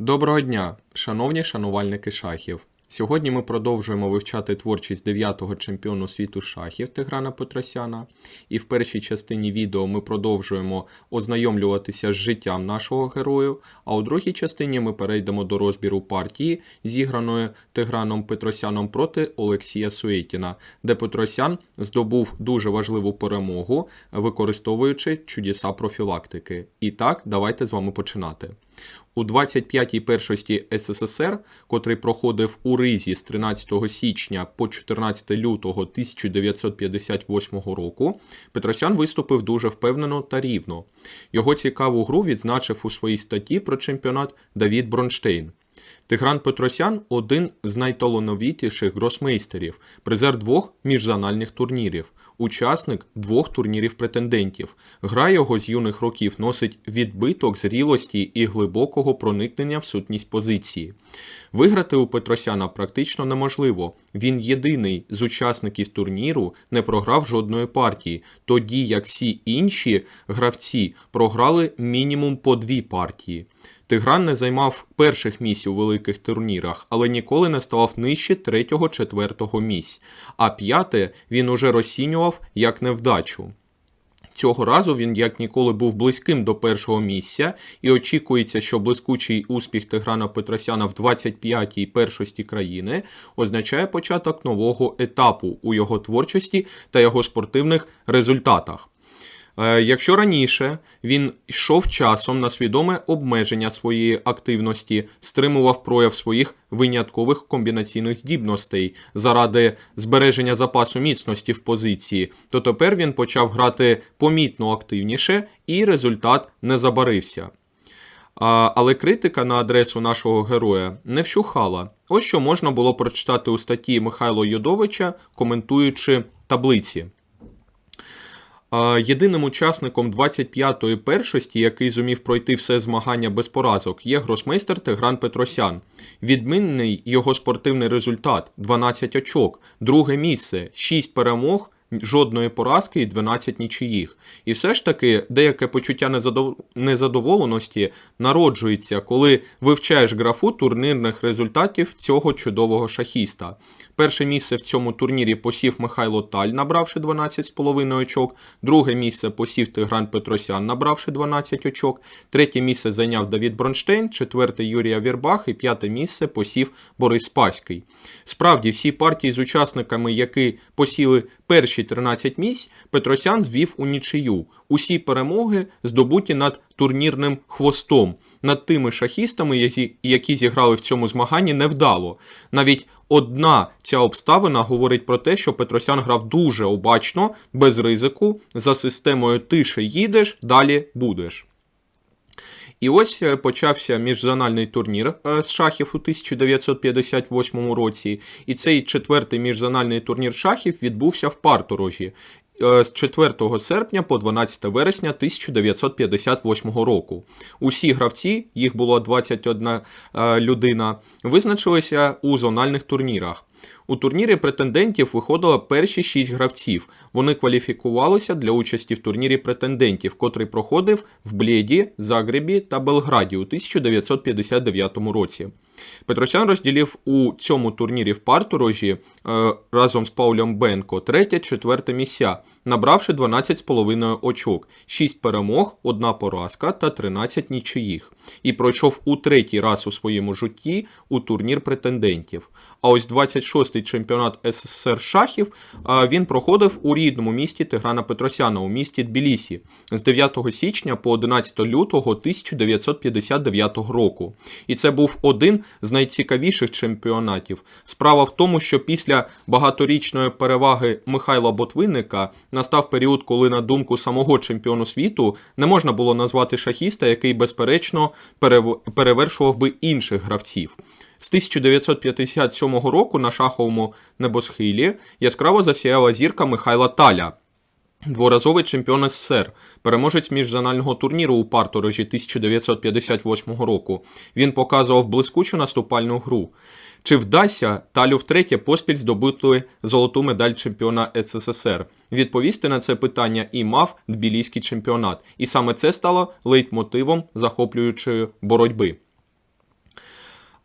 Доброго дня, шановні шанувальники шахів. Сьогодні ми продовжуємо вивчати творчість 9-го чемпіону світу шахів Тиграна Петросяна. І в першій частині відео ми продовжуємо ознайомлюватися з життям нашого герою. А у другій частині ми перейдемо до розбіру партії, зіграної Тиграном Петросяном проти Олексія Суетіна, де Петросян здобув дуже важливу перемогу, використовуючи чудеса профілактики. І так, давайте з вами починати. У 25-й першості СССР, котрий проходив у Ризі з 13 січня по 14 лютого 1958 року, Петросян виступив дуже впевнено та рівно. Його цікаву гру відзначив у своїй статті про чемпіонат Давід Бронштейн. Тигран Петросян один з найталановитіших гросмейстерів, призер двох міжзональних турнірів, учасник двох турнірів претендентів. Гра його з юних років носить відбиток зрілості і глибокого проникнення в сутність позиції. Виграти у Петросяна практично неможливо. Він єдиний з учасників турніру не програв жодної партії, тоді як всі інші гравці програли мінімум по дві партії. Тигран не займав перших місць у великих турнірах, але ніколи не ставав нижче третього-четвертого місць, а п'яте він уже розцінював як невдачу. Цього разу він як ніколи був близьким до першого місця, і очікується, що блискучий успіх Тиграна Петросяна в 25-й першості країни означає початок нового етапу у його творчості та його спортивних результатах. Е, Якщо раніше він йшов часом на свідоме обмеження своєї активності, стримував прояв своїх виняткових комбінаційних здібностей заради збереження запасу міцності в позиції, то тепер він почав грати помітно активніше і результат не забарився. А, але критика на адресу нашого героя не вщухала. Ось що можна було прочитати у статті Михайло Йодовича, коментуючи таблиці. Єдиним учасником 25-ї першості, який зумів пройти все змагання без поразок, є гросмейстер Тигран Петросян. Відмінний його спортивний результат 12 очок, друге місце, 6 перемог, жодної поразки і 12 нічиїх. І все ж таки деяке почуття незадов... незадоволеності народжується, коли вивчаєш графу турнірних результатів цього чудового шахіста. Перше місце в цьому турнірі посів Михайло Таль, набравши 12,5 очок. Друге місце посів Тигран Петросян, набравши 12 очок. Третє місце зайняв Давід Бронштейн, четверте Юрія Вірбах і п'яте місце посів Борис Спаський. Справді, всі партії з учасниками, які посіли перші 13 місць, Петросян звів у нічию. Усі перемоги здобуті над турнірним хвостом, над тими шахістами, які зіграли в цьому змаганні, невдало. Навіть одна ця обставина говорить про те, що Петросян грав дуже обачно, без ризику, за системою тише їдеш, далі будеш. І ось е, почався міжзональний турнір е, з шахів у 1958 році. І цей четвертий міжзональний турнір шахів відбувся в Парторожі е, з 4 серпня по 12 вересня 1958 року. Усі гравці, їх було 21 е, людина, визначилися у зональних турнірах. У турнірі претендентів виходило перші шість гравців. Вони кваліфікувалися для участі в турнірі претендентів, котрий проходив в Блєді, Загребі та Белграді у 1959 році. Петросян розділив у цьому турнірі в парторожі е, разом з Паулем Бенко третє, четверте місця, набравши 12,5 очок, 6 перемог, 1 поразка та 13 нічиїх. І пройшов у третій раз у своєму житті у турнір претендентів. А ось 26-й чемпіонат СССР шахів він проходив у рідному місті Тиграна Петросяна у місті Тбілісі з 9 січня по 11 лютого 1959 року. І це був один з найцікавіших чемпіонатів. Справа в тому, що після багаторічної переваги Михайла Ботвинника настав період, коли, на думку самого чемпіону світу, не можна було назвати шахіста, який, безперечно, перев- перевершував би інших гравців. З 1957 року на шаховому небосхилі яскраво засіяла зірка Михайла Таля. Дворазовий чемпіон СССР, переможець міжзонального турніру у Парторожі 1958 року. Він показував блискучу наступальну гру. Чи вдасться Талю втретє поспіль здобути золоту медаль чемпіона СССР? Відповісти на це питання і мав Тбіліський чемпіонат. І саме це стало лейтмотивом захоплюючої боротьби.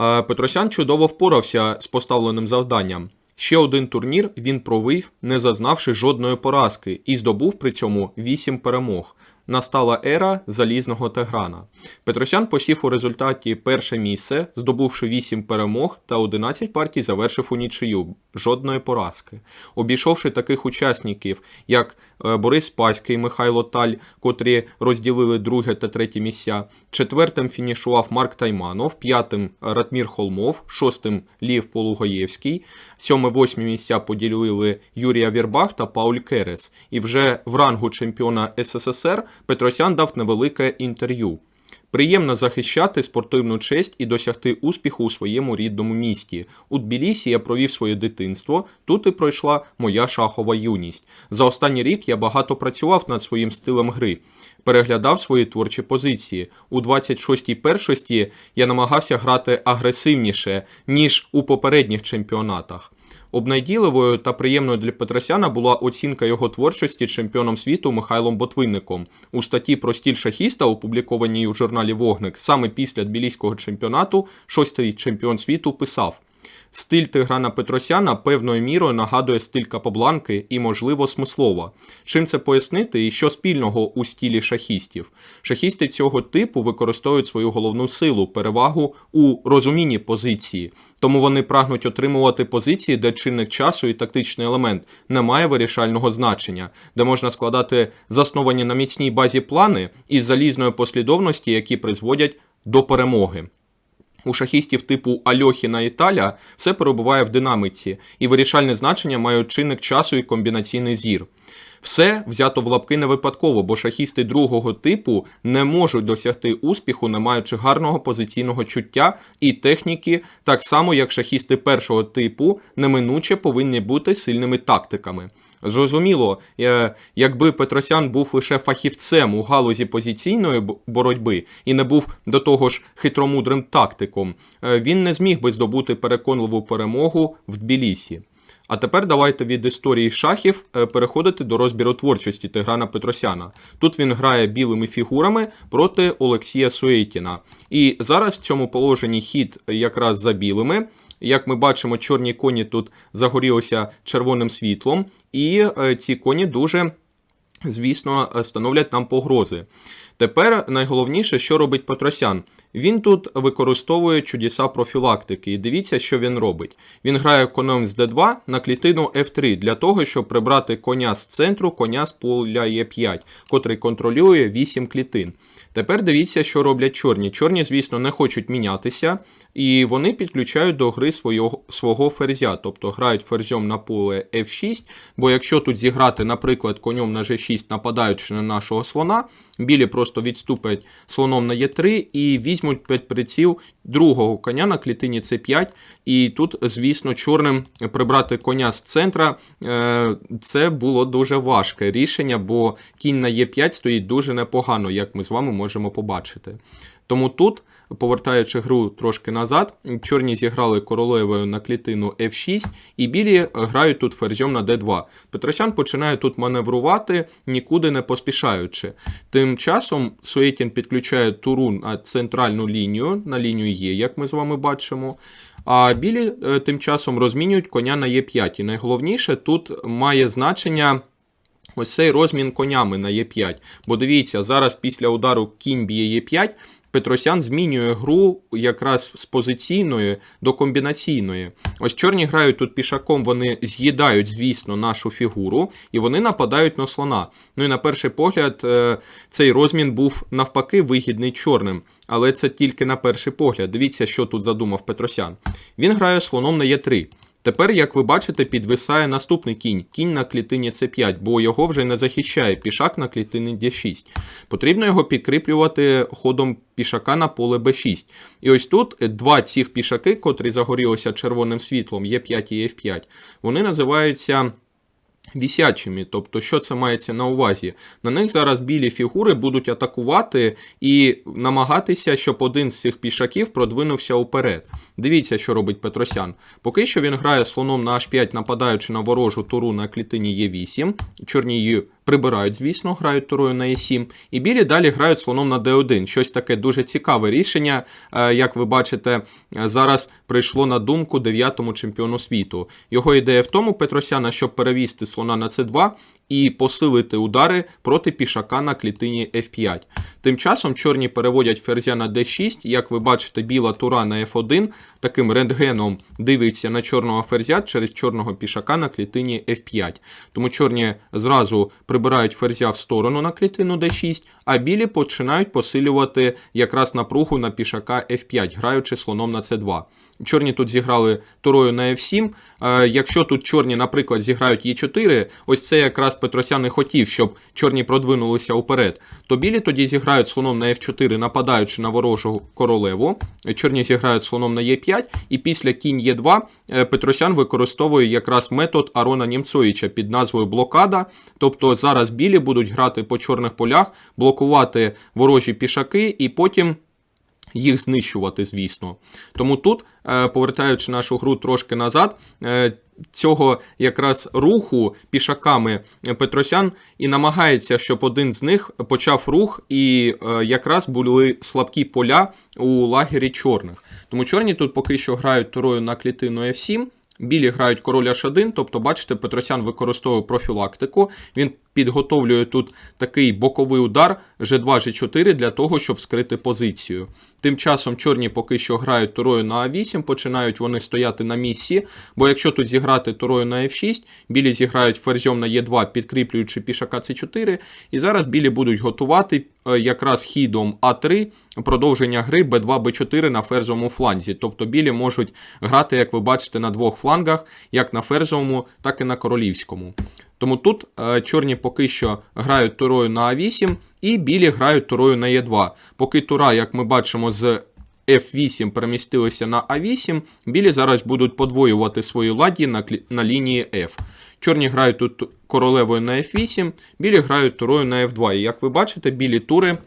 Петросян чудово впорався з поставленим завданням. Ще один турнір він провів, не зазнавши жодної поразки, і здобув при цьому 8 перемог. Настала ера залізного Теграна. Петросян посів у результаті перше місце, здобувши 8 перемог та 11 партій завершив у нічию, жодної поразки. Обійшовши таких учасників, як е, Борис Спаський, Михайло Таль, котрі розділили друге та третє місця. Четвертим фінішував Марк Тайманов, п'ятим Ратмір Холмов, шостим Лів Полугаєвський, сьоме-восьме місця поділили Юрія Вірбах та Пауль Керес. І вже в рангу чемпіона СССР Петросян дав невелике інтерв'ю. Приємно захищати спортивну честь і досягти успіху у своєму рідному місті. У Тбілісі я провів своє дитинство, тут і пройшла моя шахова юність. За останній рік я багато працював над своїм стилем гри, переглядав свої творчі позиції. У 26-й першості я намагався грати агресивніше, ніж у попередніх чемпіонатах. Обнайділивою та приємною для Петросяна була оцінка його творчості чемпіоном світу Михайлом Ботвинником. У статті про стіль шахіста, опублікованій у журналі Вогник, саме після тбіліського чемпіонату, шостий чемпіон світу писав. Стиль Тиграна Петросяна певною мірою нагадує стиль Капобланки і, можливо, смислова. Чим це пояснити і що спільного у стілі шахістів? Шахісти цього типу використовують свою головну силу, перевагу у розумінні позиції, тому вони прагнуть отримувати позиції, де чинник часу і тактичний елемент не має вирішального значення, де можна складати засновані на міцній базі плани із залізної послідовності, які призводять до перемоги. У шахістів типу Альохіна і Таля все перебуває в динаміці, і вирішальне значення мають чинник часу і комбінаційний зір. Все взято в лапки не випадково, бо шахісти другого типу не можуть досягти успіху, не маючи гарного позиційного чуття і техніки, так само як шахісти першого типу неминуче повинні бути сильними тактиками. Зрозуміло, е, якби Петросян був лише фахівцем у галузі позиційної боротьби і не був до того ж хитромудрим тактиком, е, він не зміг би здобути переконливу перемогу в Тбілісі. А тепер давайте від історії шахів е, переходити до розбіру творчості Тиграна Петросяна. Тут він грає білими фігурами проти Олексія Суетіна. І зараз в цьому положенні хід якраз за білими. Як ми бачимо, чорні коні тут загорілися червоним світлом, і е, ці коні дуже, звісно, становлять нам погрози. Тепер найголовніше, що робить Петросян. Він тут використовує чудеса профілактики. І дивіться, що він робить. Він грає конем з d2 на клітину f3 для того, щоб прибрати коня з центру, коня з поля e5, котрий контролює 8 клітин. Тепер дивіться, що роблять чорні. Чорні, звісно, не хочуть мінятися, і вони підключають до гри свого, свого ферзя, тобто грають ферзьом на поле f6, бо якщо тут зіграти, наприклад, конем на g6, нападаючи на нашого слона, білі просто відступлять слоном на e3 і візьмуть під приціл другого коня на клітині c5. І тут, звісно, чорним прибрати коня з центра е, це було дуже важке рішення, бо кінь на e5 стоїть дуже непогано, як ми з вами можемо побачити. Тому тут, повертаючи гру трошки назад, чорні зіграли королевою на клітину f6, і білі грають тут ферзьом на d2. Петросян починає тут маневрувати, нікуди не поспішаючи. Тим часом Суетін підключає туру на центральну лінію, на лінію Е, як ми з вами бачимо. А білі е, тим часом розмінюють коня на Е5. І найголовніше тут має значення. Ось цей розмін конями на Е5. Бо дивіться, зараз після удару кінь б'є Е5, Петросян змінює гру якраз з позиційної до комбінаційної. Ось чорні грають тут пішаком, вони з'їдають, звісно, нашу фігуру, і вони нападають на слона. Ну і на перший погляд, е, цей розмін був навпаки вигідний чорним. Але це тільки на перший погляд. Дивіться, що тут задумав Петросян. Він грає слоном на Е3. Тепер, як ви бачите, підвисає наступний кінь, кінь на клітині c5, бо його вже не захищає пішак на клітині d6. Потрібно його підкріплювати ходом пішака на поле b6. І ось тут два цих пішаки, котрі загорілися червоним світлом, Е5 і F5, вони називаються. Вісячими, тобто, що це мається на увазі? На них зараз білі фігури будуть атакувати і намагатися, щоб один з цих пішаків продвинувся уперед. Дивіться, що робить Петросян. Поки що він грає слоном на h5, нападаючи на ворожу туру на клітині Е8. Чорні її прибирають, звісно, грають турою на Е7, і білі далі грають слоном на Д1. Щось таке дуже цікаве рішення. Е, Як ви бачите, е, зараз прийшло на думку дев'ятому чемпіону світу. Його ідея в тому, Петросяна, щоб перевісти слона на С2 і посилити удари проти пішака на клітині F5. Тим часом чорні переводять ферзя на D6. Як ви бачите, біла тура на F1 таким рентгеном дивиться на чорного ферзя через чорного пішака на клітині F5. Тому чорні зразу прибирають ферзя в сторону на клітину D6, а білі починають посилювати якраз напругу на пішака F5, граючи слоном на C2. Чорні тут зіграли турою на F7. Е, Якщо тут чорні, наприклад, зіграють Е4, ось це якраз Петросян і хотів, щоб чорні продвинулися уперед, то білі тоді зіграють слоном на F4, нападаючи на ворожу королеву. Чорні зіграють слоном на Е5, і після кінь Е2 е, Петросян використовує якраз метод Арона Німцовича під назвою блокада. Тобто зараз білі будуть грати по чорних полях, блокувати ворожі пішаки і потім їх знищувати, звісно. Тому тут, е, повертаючи нашу гру трошки назад, е, цього якраз руху пішаками Петросян і намагається, щоб один з них почав рух, і е, якраз були слабкі поля у лагері чорних. Тому чорні тут поки що грають турою на клітину F7. Білі грають король H1, тобто, бачите, Петросян використовує профілактику. Він підготовлює тут такий боковий удар G2, G4 для того, щоб скрити позицію. Тим часом чорні поки що грають турою на А8, починають вони стояти на місці, бо якщо тут зіграти турою на F6, білі зіграють ферзьом на Е2, підкріплюючи пішака С4, і зараз білі будуть готувати е, якраз хідом А3 продовження гри Б2, Б4 на ферзовому фланзі. Тобто білі можуть грати, як ви бачите, на двох флангах, як на ферзовому, так і на королівському. Тому тут е, чорні поки що грають турою на А8 і білі грають турою на Е2. Поки тура, як ми бачимо, з F8 перемістилися на А8, білі зараз будуть подвоювати свої ладі на, на лінії F. Чорні грають тут королевою на F8, білі грають турою на F2. І як ви бачите, білі тури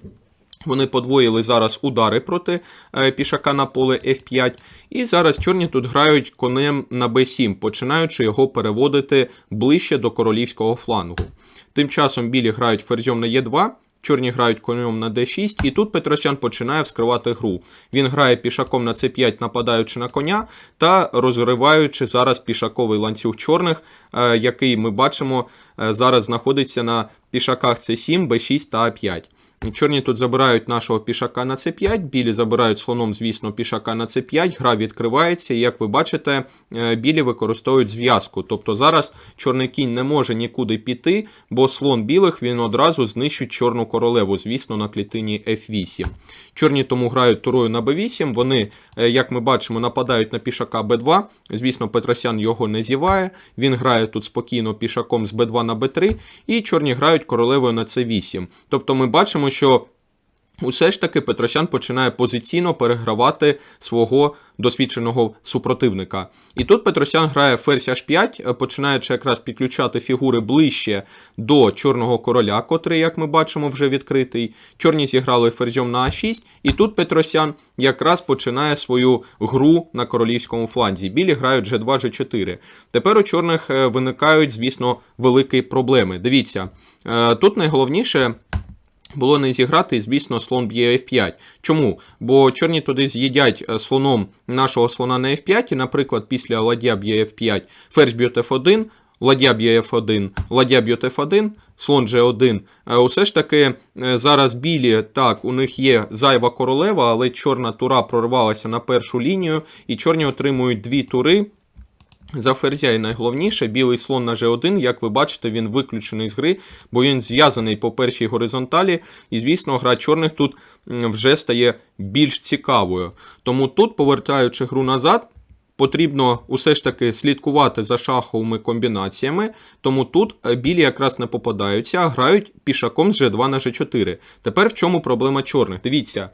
вони подвоїли зараз удари проти е, пішака на поле F5. І зараз чорні тут грають конем на B7, починаючи його переводити ближче до королівського флангу. Тим часом білі грають ферзьом на Е2. Чорні грають конем на d6, і тут Петросян починає вскривати гру. Він грає пішаком на c5, нападаючи на коня, та розриваючи зараз пішаковий ланцюг чорних, е, який ми бачимо е, зараз знаходиться на пішаках c7, b6 та a5. Чорні тут забирають нашого пішака на c5, білі забирають слоном, звісно, пішака на c5, гра відкривається, і як ви бачите, е, білі використовують зв'язку. Тобто зараз чорний кінь не може нікуди піти, бо слон білих він одразу знищить чорну королеву, звісно, на клітині f8. Чорні тому грають турою на b8, вони, е, як ми бачимо, нападають на пішака b2. Звісно, Петросян його не зіває, він грає тут спокійно пішаком з b2 на b3, і чорні грають королевою на c8. Тобто ми бачимо, що Усе ж таки Петросян починає позиційно перегравати свого досвідченого супротивника. І тут Петросян грає ферзь h5, е, починаючи якраз підключати фігури ближче до чорного короля, котрий, як ми бачимо, вже відкритий. Чорні зіграли ферзьом на а6, і тут Петросян якраз починає свою гру на королівському фланзі. Білі грають g2, g4. Тепер у чорних е, виникають, звісно, великі проблеми. Дивіться, е, тут найголовніше. Було не зіграти, звісно, слон б'є F5. Чому? Бо чорні туди з'їдять е, слоном нашого слона на F5, і, наприклад, після ладья б'є F5, ферзь б'є F1, ладья б'є F1, ладья б'є F1, слон G1. Е, Усе ж таки, е, зараз білі, так, у них є зайва королева, але чорна тура прорвалася на першу лінію, і чорні отримують дві тури. За ферзя і найголовніше, білий слон на G1, як ви бачите, він виключений з гри, бо він зв'язаний по першій горизонталі. І, звісно, гра чорних тут вже стає більш цікавою. Тому тут, повертаючи гру назад, потрібно усе ж таки слідкувати за шаховими комбінаціями. Тому тут е, білі якраз не попадаються, а грають пішаком з G2 на G4. Тепер в чому проблема чорних? Дивіться.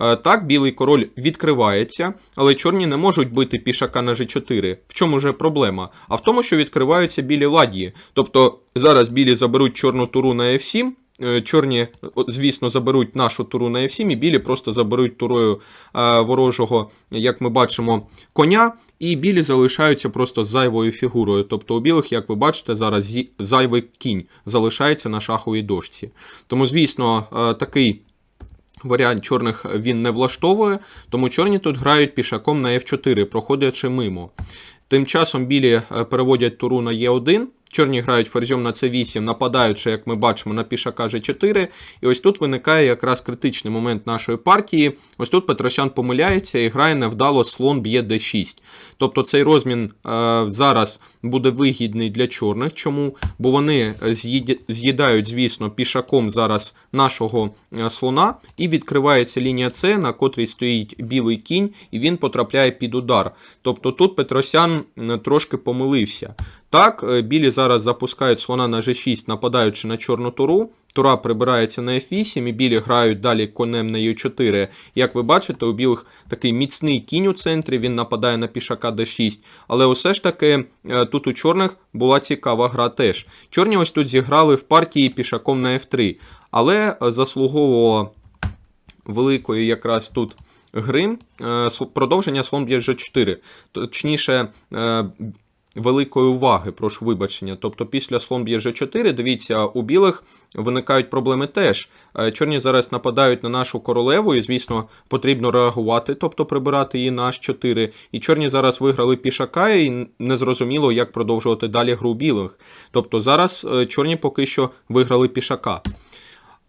Е, Так, білий король відкривається, але чорні не можуть бити пішака на G4. В чому же проблема? А в тому, що відкриваються білі ладії. Тобто зараз білі заберуть чорну туру на F7, е, чорні, звісно, заберуть нашу туру на F7, і білі просто заберуть турою е, ворожого, як ми бачимо, коня, і білі залишаються просто зайвою фігурою. Тобто у білих, як ви бачите, зараз зайвий кінь залишається на шаховій дошці. Тому, звісно, е, такий варіант чорних він не влаштовує, тому чорні тут грають пішаком на F4, проходячи мимо. Тим часом білі е, переводять туру на Е1. Чорні грають ферзьом на С8, нападаючи, як ми бачимо, на пішака G4. І ось тут виникає якраз критичний момент нашої партії. Ось тут Петросян помиляється і грає невдало слон б'є d6. Тобто цей розмін е, зараз буде вигідний для чорних. Чому? Бо вони з'їд- з'їдають, звісно, пішаком зараз нашого е, слона, і відкривається лінія С, на котрій стоїть білий кінь, і він потрапляє під удар. Тобто тут Петросян трошки помилився. Так, е, білі зараз запускають слона на G6, нападаючи на чорну туру. Тура прибирається на F8, і білі грають далі конем на Е4. Як ви бачите, у білих такий міцний кінь у центрі, він нападає на пішака D6. Але усе ж таки е, тут у чорних була цікава гра теж. Чорні ось тут зіграли в партії пішаком на F3, але е, заслуговувало великої якраз тут гри е, продовження слон б'є G4. Точніше, великої уваги, прошу вибачення. Тобто після слон б'є G4, дивіться, у білих виникають проблеми теж. Е, Чорні зараз нападають на нашу королеву, і, звісно, потрібно реагувати, тобто прибирати її на H4. І чорні зараз виграли пішака, і незрозуміло, як продовжувати далі гру білих. Тобто зараз е, чорні поки що виграли пішака.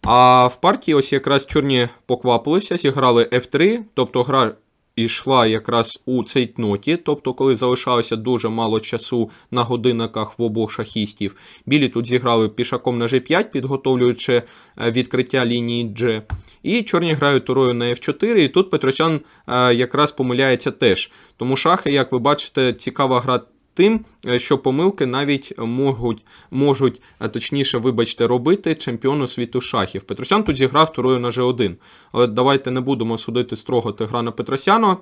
А в партії ось якраз чорні поквапилися, зіграли F3, тобто гра йшла якраз у цейтноті, тобто коли залишалося дуже мало часу на годинниках в обох шахістів. Білі тут зіграли пішаком на G5, підготовлюючи е, відкриття лінії G. І чорні грають турою на F4, і тут Петросян е, якраз помиляється теж. Тому шахи, як ви бачите, цікава гра тим, е, що помилки навіть можуть, можуть точніше, вибачте, робити чемпіону світу шахів. Петросян тут зіграв турою на G1. Але давайте не будемо судити строго Тиграна Петросяна.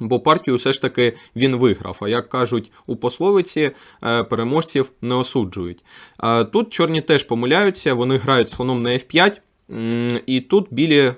Бо партію все ж таки він виграв. А як кажуть у пословиці, е, переможців не осуджують. Е, Тут чорні теж помиляються, вони грають слоном на F5, м, і тут білі е,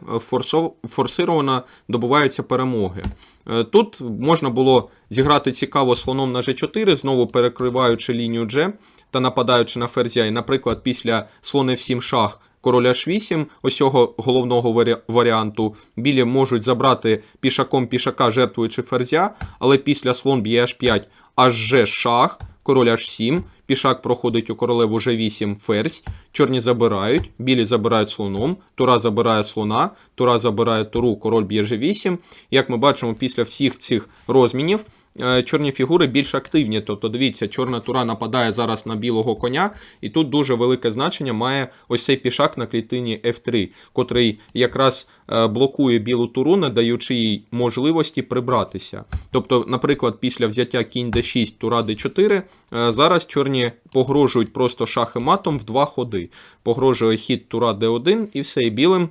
форсировано добуваються перемоги. Е, Тут можна було зіграти цікаво слоном на G4, знову перекриваючи лінію G та нападаючи на ферзя. І, наприклад, після слон F7 шах король H8, ось цього головного варіанту, білі можуть забрати пішаком пішака, жертвуючи ферзя, але після слон б'є H5, аж G шах, король H7, пішак проходить у королеву G8 ферзь, чорні забирають, білі забирають слоном, тура забирає слона, тура забирає туру, король б'є G8. Як ми бачимо, після всіх цих розмінів е, чорні фігури більш активні. Тобто, дивіться, чорна тура нападає зараз на білого коня, і тут дуже велике значення має ось цей пішак на клітині F3, котрий якраз е, блокує білу туру, не даючи їй можливості прибратися. Тобто, наприклад, після взяття кінь d6, тура d4, е, зараз чорні погрожують просто шах і матом в два ходи. Погрожує хід тура d1 і все, і білим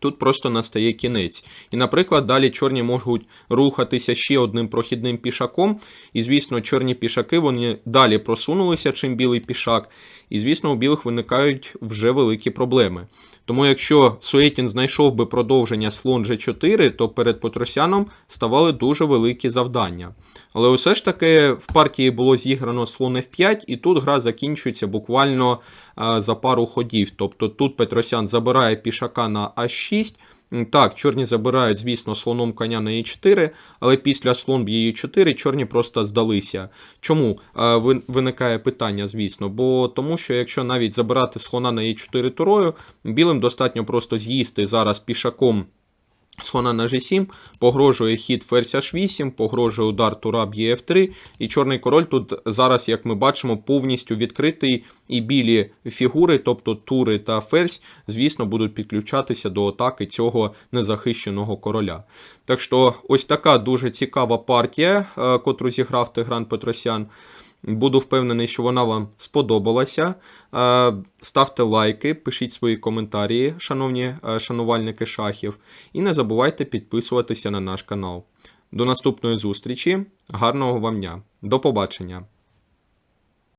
Тут просто настає кінець. І, наприклад, далі чорні можуть рухатися ще одним прохідним пішаком. І, звісно, чорні пішаки вони далі просунулися, чим білий пішак. І, звісно, у білих виникають вже великі проблеми. Тому, якщо Суетін знайшов би продовження слон G4, то перед Петросяном ставали дуже великі завдання. Але усе ж таки в партії було зіграно слон F5, і тут гра закінчується буквально е, за пару ходів. Тобто тут Петросян забирає пішака на А6. Так, чорні забирають, звісно, слоном коня на e4, але після слон б'є e4 чорні просто здалися. Чому Е, виникає питання, звісно? Бо тому, що якщо навіть забирати слона на e4 турою, білим достатньо просто з'їсти зараз пішаком Слона на G7, погрожує хід ферзь H8, погрожує удар тура б'є F3, і чорний король тут зараз, як ми бачимо, повністю відкритий, і білі фігури, тобто тури та ферзь, звісно, будуть підключатися до атаки цього незахищеного короля. Так що, ось така дуже цікава партія, е, котру зіграв Тигран Петросян. Буду впевнений, що вона вам сподобалася. Е, Ставте лайки, пишіть свої коментарі, шановні е, шанувальники шахів, і не забувайте підписуватися на наш канал. До наступної зустрічі, гарного вам дня, до побачення!